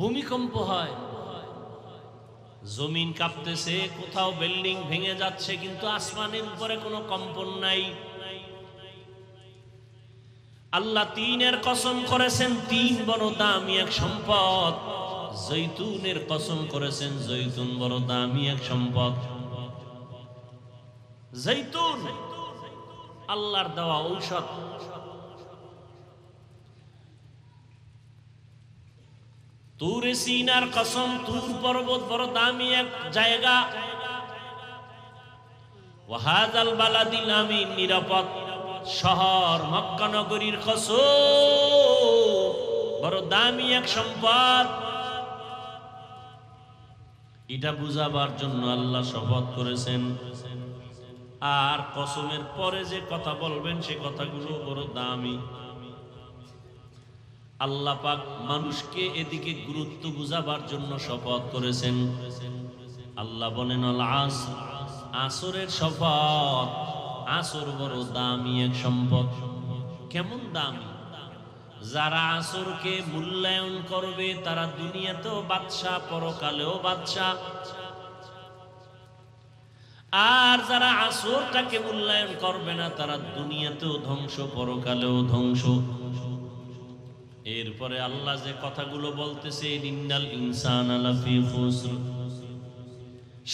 ভূমিকম্প হয়। জমিন কাঁপতেছে, কোথাও বিল্ডিং ভেঙে যাচ্ছে, কিন্তু আসমানের উপরে কোনো কম্পন নাই। আল্লাহ তিনের কসম করেছেন, তিন বড় দামি এক সম্পদ। জৈতুনের কসম করেছেন, জৈতুন বড় দামি এক সম্পদ। জৈতুন, আল্লাহর দেওয়া ঔষধ। তুরে সিনার কসম, তুর পর্বত বড় দামি এক জায়গা। ওয়াহাদাল বালাদিল আমিন নিরাপদ শহর, মক্কা নগরীর কসম, বড় দামি এক সম্পদ। এটা বুঝাবার জন্য আল্লাহ শপথ করেছেন। আর কসমের পরে যে কথা বলবেন, সে কথাগুলো বড় দামি। আল্লাহ পাক মানুষকে এদিকে গুরুত্ব বুঝাবার জন্য শপথ করেছেন। আল্লাহ বলেন আস, আসরের শপথ, আসর বড় দামি এক সম্পদ। কেমন দামি? যারা আসরকে মূল্যায়ন করবে, তারা দুনিয়াতেও বাদশা পরকালেও বাদশা আর যারা আসরটাকে মূল্যায়ন করবে না, তারা দুনিয়াতেও ধ্বংস, পরকালেও ধ্বংস। এরপরে আল্লাহ যে কথাগুলো বলতেছে ইনসান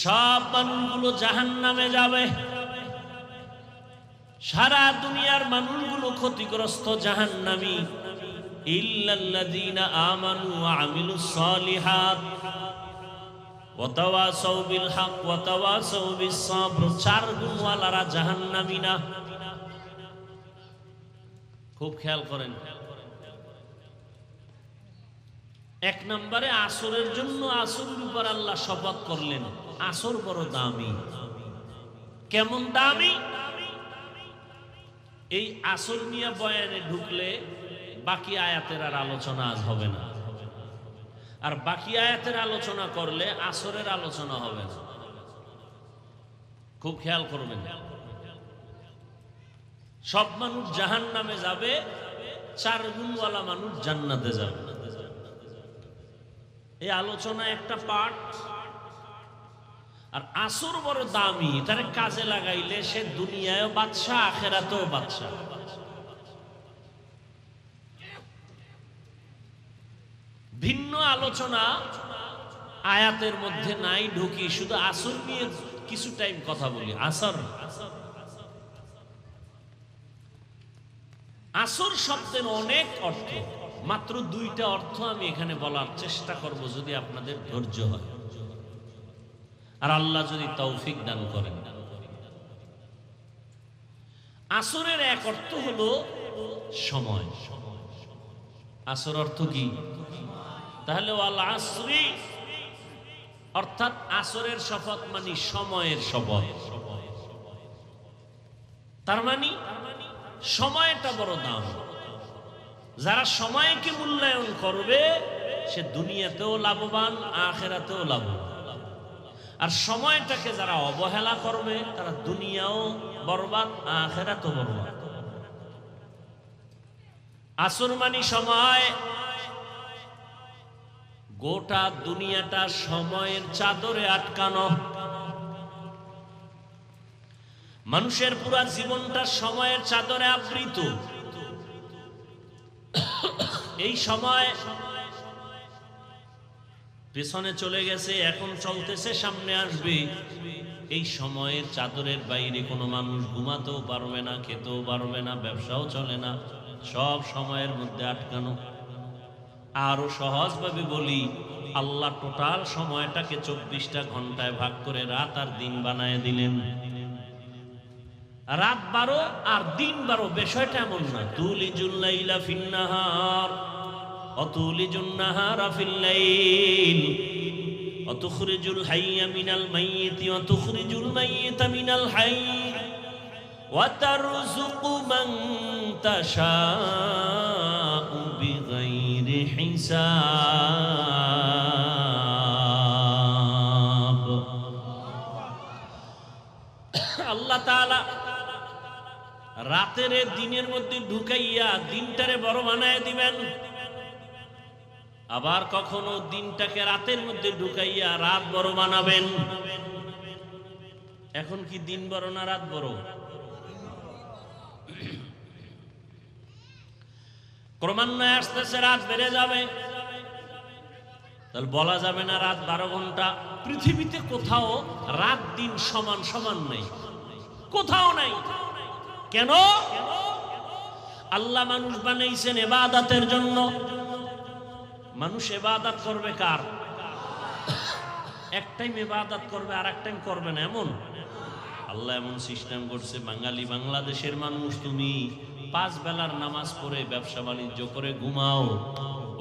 সব মানুষগুলো জাহান নামে যাবে। সারা দুনিয়ার মানুষগুলো ক্ষতিগ্রস্ত জাহান্নামী। ইল্লাল্লাযীনা আমানু ওয়া আমিলুস সালিহাত। বিল হক ওয়া বিস সাবর চার গুণওয়ালারা জাহান্নামী না। খুব খেয়াল করেন। এক নম্বরে আসরের জন্য আসরের উপর আল্লাহ শপথ করলেন। আসর বড় দামি। কেমন দামি? এই আসর নিয়ে বয়ানে ঢুকলে বাকি আয়াতের আর আলোচনা আজ হবে না। আর বাকি আয়াতের আলোচনা করলে আসরের আলোচনা হবে না। খুব খেয়াল করবেন। সব মানুষ জাহান নামে যাবে, চার গুণওয়ালা মানুষ জান্নাতে যাবে। এই আলোচনা একটা পাঠ। আর আসর বড় দামি, তার কাজে লাগাইলে সে দুনিয়ায় বাদশা আখেরাতেও বাদশা ভিন্ন আলোচনা আয়াতের মধ্যে নাই ঢুকি, শুধু আসর নিয়ে কিছু টাইম কথা বলি। আসর। আসর শব্দের অনেক অর্থ। মাত্র দুইটা অর্থ আমি এখানে বলার চেষ্টা করব যদি আপনাদের ধৈর্য হয়। আর আল্লাহ যদি তৌফিক দান করেন। আসরের এক অর্থ হলো সময়। আসর অর্থ কি? তাহলে অর্থাৎ আসরের শপথ মানে সময়ের শপথ। তার মানে সময়টা বড় দাম। যারা সময়কে মূল্যায়ন করবে, সে দুনিয়াতেও লাভবান, আখেরাতেও লাভবান। আর সময়টাকে যারা অবহেলা করবে, তারা দুনিয়াও বরবাদ, আখেরাতেও বরবাদ। আসরমানি সময়, গোটা দুনিয়াটা সময়ের চাদরে আটকানো। মানুষের পুরা জীবনটা সময়ের চাদরে আবৃত। এই সময় পেছনে চলে গেছে, এখন চলতেছে, সামনে আসবে। এই সময়ের চাদরের বাইরে কোনো মানুষ ঘুমাতেও পারবে না, খেতেও পারবে না, ব্যবসাও চলে না, সব সময়ের মধ্যে আটকানো। আরও সহজভাবে বলি, আল্লাহ টোটাল সময়টাকে চব্বিশটা ঘন্টায় ভাগ করে রাত আর দিন বানায় দিলেন। রাত বারো আর দিন বারো, বিষয়টা এমন না তুলি জুল্লাইলা ফিন্নাহার অতুলি জুন্নাহার আফিল্লাইল অতুখরিজুল হাইয়া মিনাল মাইয়িতি অতুখরিজুল মাইয়িতা মিনাল হাই ওয়াতারযুকু মান তাশাউ বিগাইরি হিসাব। রাতের দিনের মধ্যে ঢুকাইয়া দিনটারে বড় বানায় দিবেন। আবার কখনো দিনটাকে রাতের মধ্যে ঢুকাইয়া রাত বড় বানাবেন। এখন কি দিন বড় না রাত বড়? ক্রমান্বয়ে আসতেছে, রাত বেড়ে যাবে। তাহলে বলা যাবে না রাত বারো ঘণ্টা। পৃথিবীতে কোথাও রাত দিন সমান সমান নেই। কোথাও নাই। কেন? আল্লাহ মানুষ বানাইছেন এবাদাতের জন্য। মানুষ এবাদাত করবে কার? এক টাইম এবাদাত করবে, আর এক টাইম করবে না, এমন? আল্লাহ এমন সিস্টেম করছে, বাঙালি বাংলাদেশের মানুষ তুমি পাঁচ বেলার নামাজ পড়ে ব্যবসা বাণিজ্য করে ঘুমাও।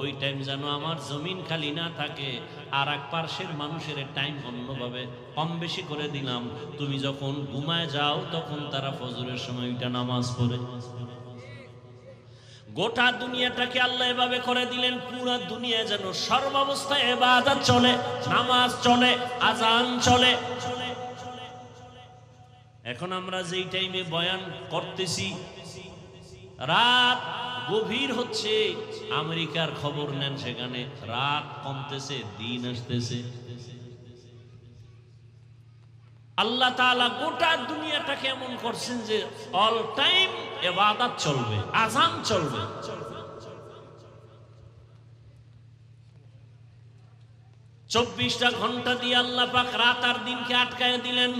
ওই টাইম যেন আমার জমিন খালি না থাকে, আর এক পার্শ্বের মানুষের টাইম অন্যভাবে কম বেশি করে দিলাম। তুমি যখন ঘুমায় যাও, তখন তারা ফজরের সময় ওইটা নামাজ পড়ে। গোটা দুনিয়াটাকে আল্লাহ এভাবে করে দিলেন, পুরো দুনিয়া যেন সর্বাবস্থায় এবাদত চলে, নামাজ চলে আজান চলে। এখন আমরা যেই টাইমে বয়ান করতেছি, রাত গভীর হচ্ছে। আমেরিকার খবর নেন সেখানে। রাত কমতেছে, দিন আসতেছে। আল্লাহ তাআলা গোটা দুনিয়াটাকে এমন করছেন যে অল টাইম এবাদত চলবে আজান চলবে। চব্বিশটা ঘণ্টা দিয়ে আল্লাহ পাক রাত আর দিনকে আটকায় দিলেন।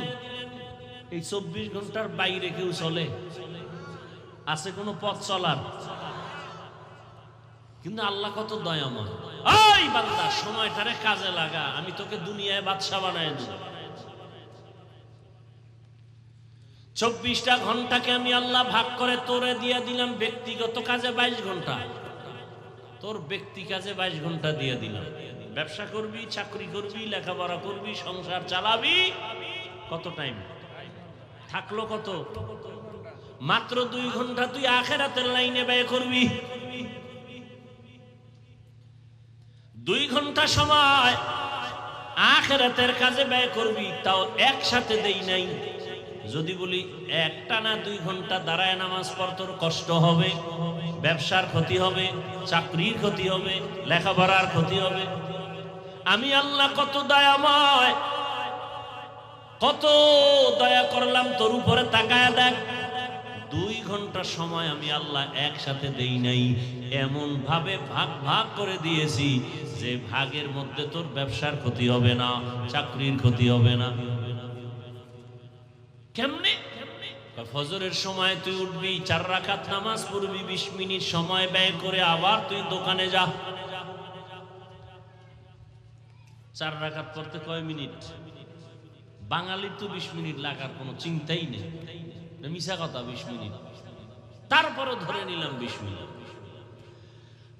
এই চব্বিশ ঘণ্টার বাইরে কেউ চলে? আছে কোনো পথ চলার? কিন্তু আল্লাহ কত দয়াময়। ওই বান্দা, সময়টারে কাজে লাগা, আমি তোকে দুনিয়ায় বাদশা বানায় দেব। চব্বিশটা ঘন্টাকে আমি আল্লাহ ভাগ করে তোরে দিয়ে দিলাম, ব্যক্তিগত কাজে বাইশ ঘণ্টা। তোর ব্যক্তি কাজে বাইশ ঘণ্টা দিয়ে দিলাম। ব্যবসা করবি, চাকরি করবি, লেখাপড়া করবি, সংসার চালাবি, কত টাইম থাকল কত? মাত্র দুই ঘণ্টা তুই আখেরাতের লাইনে ব্যয় করবি। দুই ঘণ্টা সময় আখেরাতের কাজে ব্যয় করবি, তাও একসাথে দেই নাই। যদি বলি একটা না দুই ঘণ্টা দাঁড়ায় নামাজ পড়, তোর কষ্ট হবে, ব্যবসার ক্ষতি হবে, চাকরির ক্ষতি হবে, লেখাপড়ার ক্ষতি হবে। আমি আল্লাহ কত দয়াময়, কত দয়া করলাম তোর উপরে তাকায় দেখ। ঘণ্টা সময় আমি আল্লাহ একসাথে দেই নাই। এমন ভাবে ভাগ ভাগ করে দিয়েছি যে ভাগের মধ্যে তোর ব্যবসার ক্ষতি হবে না, চাকরির ক্ষতি হবে না। কেমনে? ফজরের সময় তুই উঠবি, চার রাকাত নামাজ পড়বি, বিশ মিনিট সময় ব্যয় করে আবার তুই দোকানে যা। চার রাখাত করতে কয় মিনিট? বাঙালির তো বিশ মিনিট লাগার কোনো চিন্তাই নেই। মিশা কথা, বিশ মিনিট। তারপরও ধরে নিলাম বিশ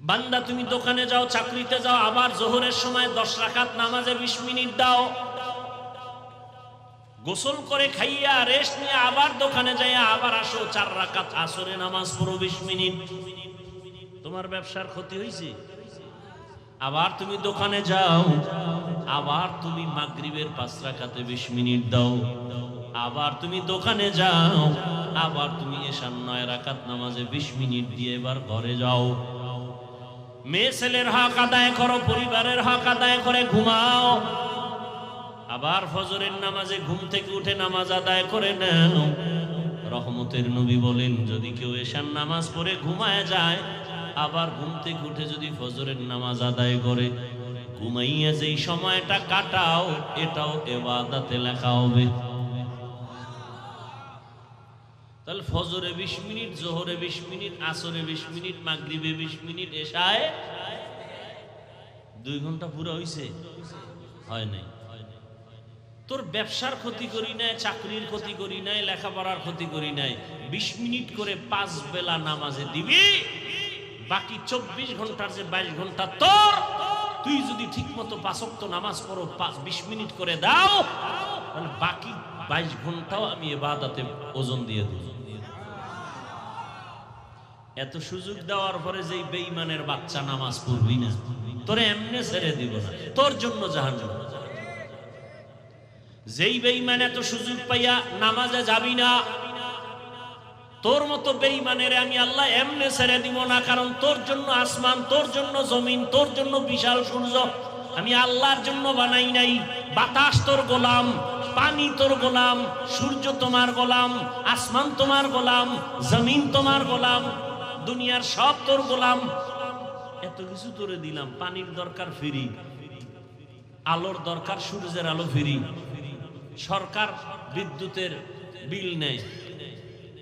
বান্দা, তুমি দোকানে যাও, চাকরিতে যাও, আবার জোহরের সময় দশ রাখাত নামাজে বিশ মিনিট দাও। গোসল করে খাইয়া রেস্ট নিয়ে আবার দোকানে যাইয়া আবার আসো, চার রাকাত আসরে নামাজ পড়ো বিশ মিনিট। তোমার ব্যবসার ক্ষতি হয়েছে আবার তুমি দোকানে যাও, আবার তুমি মাগরিবের পাঁচ রাকাতে বিশ মিনিট দাও। আবার তুমি দোকানে যাও, আবার তুমি এসান নয় রাকাত নামাজে বিশ মিনিট দিয়ে এবার ঘরে যাও। মেয়ে ছেলের হক আদায় করো, পরিবারের হক আদায় করে ঘুমাও। আবার ফজরের নামাজে ঘুম থেকে উঠে নামাজ আদায় করে নাও। রহমতের নবী বলেন, যদি কেউ এসান নামাজ পড়ে ঘুমায় যায়, আবার ঘুম থেকে উঠে যদি ফজরের নামাজ আদায় করে, ঘুমাইয়া যেই সময়টা কাটাও, এটাও এবাদাতে লেখা হবে। তাহলে ফজরে বিশ মিনিট, জোহরে বিশ মিনিট, আসরে বিশ মিনিট, মাগরিবে বিশ মিনিট এসায় দুই ঘণ্টা পুরো হইছে? হয় নাই। তোর ব্যবসার ক্ষতি করি নাই, চাকরির ক্ষতি করি নাই, লেখাপড়ার ক্ষতি করি নাই। বিশ মিনিট করে পাঁচ বেলা নামাজে দিবি, বাকি চব্বিশ ঘণ্টার যে বাইশ ঘণ্টা তোর, তুই যদি ঠিক মতো পাঁচক্ত নামাজ পড়ো পাঁচ বিশ মিনিট করে দাও, তাহলে বাকি বাইশ ঘন্টাও আমি এবাদাতে ওজন দিয়ে দিই এত সুযোগ দেওয়ার পরে যেই বেইমানের বাচ্চা নামাজ পড়বি না, তোরে এমনি ছেড়ে দিব না, তোর জন্য জাহান্নাম। যেই বেঈমান এত সুযোগ পাইয়া নামাজে যাবি না, তোর মতো বেইমানের আমি আল্লাহ এমনে ছেড়ে দিব না, কারণ তোর জন্য আসমান, তোর জন্য জমিন, তোর জন্য বিশাল সূর্য, আমি আল্লাহর জন্য বানাই নাই। বাতাস তোর গোলাম, পানি তোর গোলাম, সূর্য তোমার গোলাম, আসমান তোমার গোলাম, জমিন তোমার গোলাম। দুনিয়ার সব তোর গোলাম। এত কিছু তোরে দিলাম, পানির দরকার ফিরি, আলোর দরকার সূর্যের আলো ফিরি, সরকার বিদ্যুতের বিল নেয়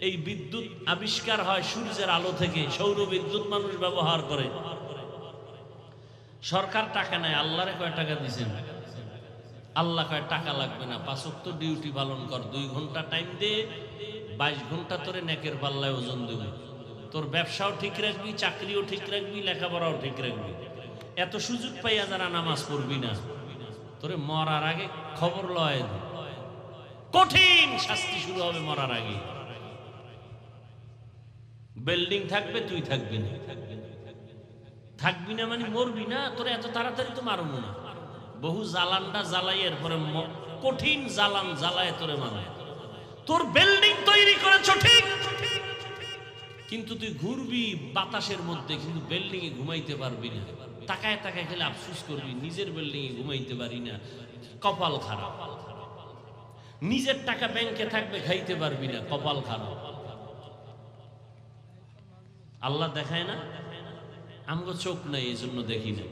এই বিদ্যুৎ আবিষ্কার হয় সূর্যের আলো থেকে, সৌর বিদ্যুৎ মানুষ ব্যবহার করে। সরকার টাকা নেয়, আল্লাহরে কয় টাকা দিছেন? আল্লাহ কয়, টাকা লাগবে না পাঁচক্ত ডিউটি পালন কর, দুই ঘণ্টা টাইম দে, বাইশ ঘণ্টা তোরে নেকের পাল্লায় ওজন দেবে। তোর ব্যবসাও ঠিক রাখবি, চাকরিও ঠিক রাখবি, লেখাপড়াও ঠিক রাখবি। এত সুযোগ পাইয়া যারা নামাজ পড়বি না। তোরে মরার আগে খবর লয় কঠিন শাস্তি শুরু হবে মরার আগে। বিল্ডিং থাকবে, তুই থাকবি না। থাকবি না মানে মরবি না, তোর এত তাড়াতাড়ি তো মারবো না। বহু জ্বালানটা জ্বালাই, এরপরে কঠিন জ্বালান জ্বালায় তোরে মারে তোর বিল্ডিং তৈরি করেছ ঠিক। কিন্তু তুই ঘুরবি বাতাসের মধ্যে, কিন্তু বিল্ডিং এ ঘুমাইতে পারবি না। তাকায় তাকায় খেলে আফসুস করবি, নিজের বিল্ডিং এ ঘুমাইতে পারি না। কপাল খারাপ। নিজের টাকা ব্যাংকে থাকবে, খাইতে পারবি না, কপাল খারাপ। আল্লাহ দেখায় না? আমগো চোখ নাই এই জন্য দেখি না।